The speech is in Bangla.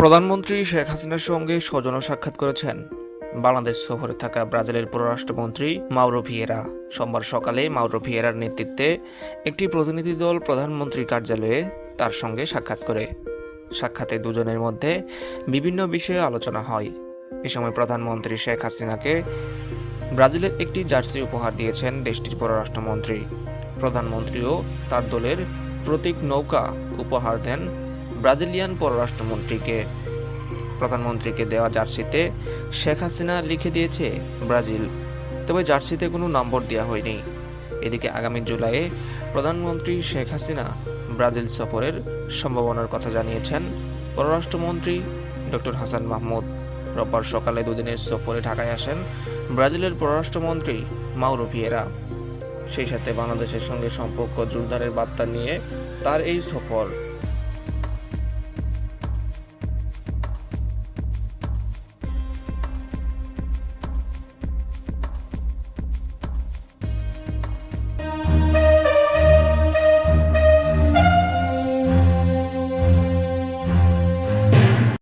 প্রধানমন্ত্রী শেখ হাসিনার সঙ্গে সৌজন্য সাক্ষাৎ করেছেন। বাংলাদেশ সফরে থাকা ব্রাজিলের পররাষ্ট্রমন্ত্রী মাউরো ভিয়েরা। সোমবার সকালে মাউরো ভিয়েরার নেতৃত্বে একটি প্রতিনিধি দল প্রধানমন্ত্রীর কার্যালয়ে তার সঙ্গে সাক্ষাৎ করে। সাক্ষাতে দুজনের মধ্যে বিভিন্ন বিষয়ে আলোচনা হয়। এ সময় প্রধানমন্ত্রী শেখ হাসিনাকে ব্রাজিলের একটি জার্সি উপহার দিয়েছেন দেশটির পররাষ্ট্রমন্ত্রী। প্রধানমন্ত্রীও তার দলের প্রতীক নৌকা উপহার দেন ব্রাজিলিয়ান পররাষ্ট্রমন্ত্রীকে, প্রধানমন্ত্রীকে দেওয়া জার্সিতে শেখ হাসিনা লিখে দিয়েছে ব্রাজিল, তবে জার্সিতে কোনো নম্বর দেওয়া হয়নি। এদিকে আগামী জুলাইয়ে প্রধানমন্ত্রী শেখ হাসিনা ব্রাজিল সফরের সম্ভাবনার কথা জানিয়েছেন পররাষ্ট্রমন্ত্রী ডক্টর হাসান মাহমুদ। রোববার সকালে দুদিনের সফরে ঢাকায় আসেন ব্রাজিলের পররাষ্ট্রমন্ত্রী মাউরো ভিয়েরা। সেই সাথে বাংলাদেশের সঙ্গে সম্পর্ক জোরদারের বার্তা নিয়ে তার এই সফর।